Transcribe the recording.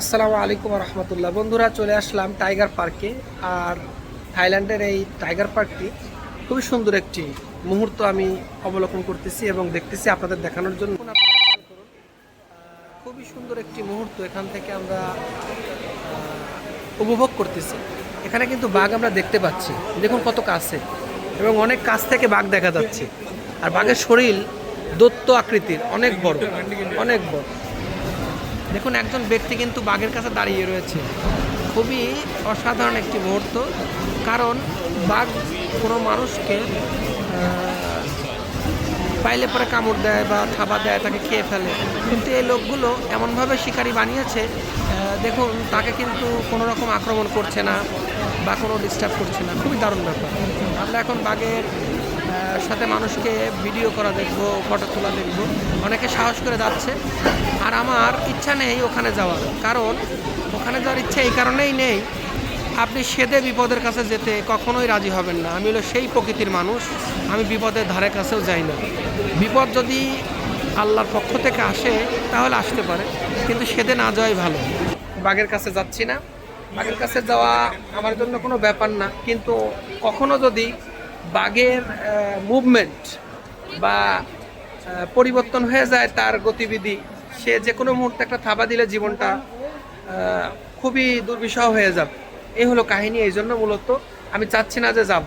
আসসালামু আলাইকুম রহমতুল্লাহ। বন্ধুরা, চলে আসলাম টাইগার পার্কে। আর থাইল্যান্ডের এই টাইগার পার্কটি খুবই সুন্দর একটি মুহূর্ত আমি অবলোকন করতেছি এবং দেখতেছি আপনাদের দেখানোর জন্য। খুবই সুন্দর একটি মুহূর্ত এখান থেকে আমরা উপভোগ করতেছি। এখানে কিন্তু বাঘ আমরা দেখতে পাচ্ছি। দেখুন কত কাছে। এবং অনেক কাছ থেকে বাঘ দেখা যাচ্ছে। আর বাঘের শরীর দত্ত আকৃতির, অনেক বড় অনেক বড়। দেখুন, একজন ব্যক্তি কিন্তু বাঘের কাছে দাঁড়িয়ে রয়েছে। খুবই অসাধারণ একটি মুহূর্ত, কারণ বাঘ কোনো মানুষকে পাইলে পরে কামড় দেয় বা থাবা দেয়, তাকে খেয়ে ফেলে। কিন্তু এই লোকগুলো এমনভাবে শিকারি বানিয়েছে দেখুন, তাকে কিন্তু কোনো রকম আক্রমণ করছে না বা কোনো ডিস্টার্ব করছে না। খুবই দারুণ ব্যাপার। আমরা এখন বাঘের সাথে মানুষকে ভিডিও করা দেখব ফটো তোলা দেখব। অনেকে সাহস করে যাচ্ছে। আর আমার ইচ্ছা নেই ওখানে যাওয়ার। কারণ ওখানে যাওয়ার ইচ্ছা এই কারণেই নেই। আপনি সেদে বিপদের কাছে যেতে কখনোই রাজি হবেন না। আমি হলো সেই প্রকৃতির মানুষ। আমি বিপদের ধারে কাছেও যাই না। বিপদ যদি আল্লাহর পক্ষ থেকে আসে, তাহলে আসতে পারে। কিন্তু সেদে না যাওয়াই ভালো। বাঘের কাছে যাচ্ছি না। বাঘের কাছে যাওয়া আমার জন্য কোনো ব্যাপার না। কিন্তু কখনো যদি বাঘের মুভমেন্ট বা পরিবর্তন হয়ে যায় তার গতিবিধি, সে যে কোনো মুহূর্তে একটা থাবা দিলে জীবনটা খুবই দুর্বিষহ হয়ে যাবে। এই হলো কাহিনী, এই জন্য মূলত আমি চাচ্ছি না যে যাব।